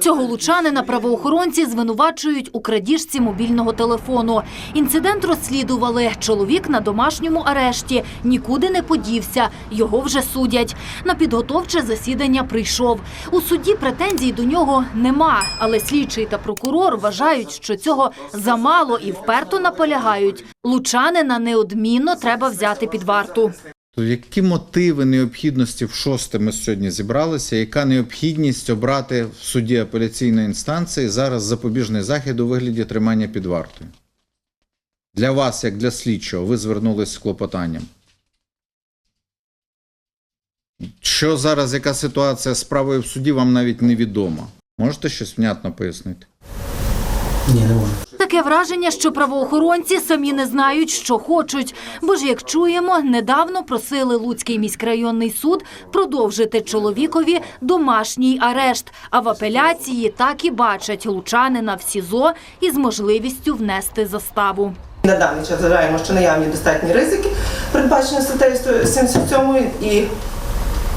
Цього лучанина правоохоронці звинувачують у крадіжці мобільного телефону. Інцидент розслідували. Чоловік на домашньому арешті нікуди не подівся. Його вже судять. На підготовче засідання прийшов. У суді претензій до нього нема, але слідчий та прокурор вважають, що цього замало і вперто наполягають. Лучанина неодмінно треба взяти під варту. То Які мотиви необхідності в шосте ми сьогодні зібралися? Яка необхідність обрати в суді апеляційної інстанції зараз запобіжний захід у вигляді тримання під вартою? Для вас, як для слідчого, ви звернулись з клопотанням. Що зараз, яка ситуація з справою в суді, вам навіть невідома. Можете щось внятно пояснити? Ні, не можу. Таке враження, що правоохоронці самі не знають, що хочуть. Бо ж, як чуємо, недавно просили Луцький міськрайонний суд продовжити чоловікові домашній арешт. А в апеляції так і бачать лучанина в СІЗО із можливістю внести заставу. На даний час вважаємо, що наявні достатні ризики, передбачені статтею 77 і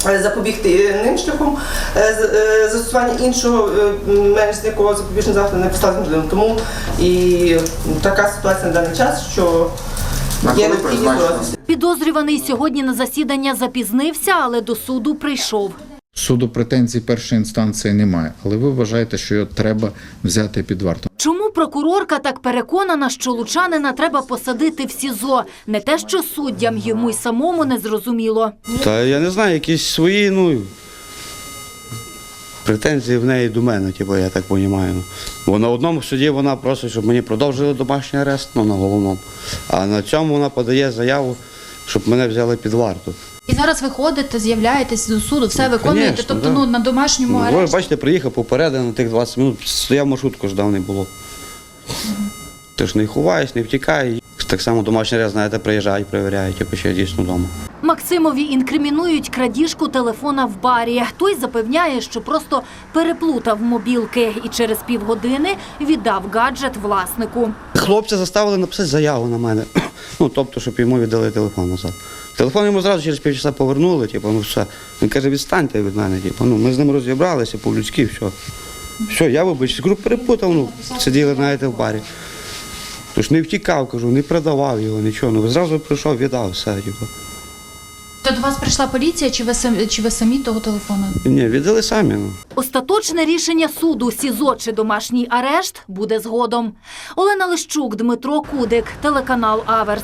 запобігти ним шляхом е, е, застосування іншого е, менш з якого запобіжного заходу не постав можливим. Тому і така ситуація на даний час, що є необхідність. Підозрюваний сьогодні на засідання запізнився, але до суду прийшов. Суду претензій першої інстанції немає, але ви вважаєте, що його треба взяти під варту. Чому прокурорка так переконана, що лучанина треба посадити в СІЗО? Не те, що суддям йому й самому не зрозуміло. Та я не знаю, якісь свої, ну. Претензії в неї до мене, типу, я так розумію. Бо на одному суді вона просить, щоб мені продовжили домашній арест, ну на головному. А на цьому вона подає заяву, щоб мене взяли під варту. І зараз ви ходите, з'являєтесь до суду, все виконуєте. конечно, тобто, да. ну на домашньому Ну, ви арешті. бачите, приїхав попередив на тих 20 минут, стояв маршрутку, ждав не було. Ти ж не ховаєш, не втікай. Так само домашній арест, знаєте, приїжджають, перевіряють, типу, що я дійсно вдома. Максимові інкримінують крадіжку телефона в барі. Той запевняє, що просто переплутав мобілки і через півгодини віддав гаджет власнику. Хлопця заставили написати заяву на мене. Ну, тобто, щоб йому віддали телефон назад. Телефон йому зразу через півчаса повернули, типу, ну все. Він каже, відстаньте від мене, типу, ну, ми з ним розібралися по-людськи, все. Все, я вибачте, груп перепутав, ну, сиділи, знаєте, в барі. Тож не втікав, кажу, не продавав його, нічого. Ну, зразу прийшов, віддав все, типу. То до вас прийшла поліція, чи ви самі, чи ви самі того телефону? Ні, віддали самі. Ну. Остаточне рішення суду СІЗО чи домашній арешт буде згодом. Олена Лищук, Дмитро Кудик, телеканал Аверс.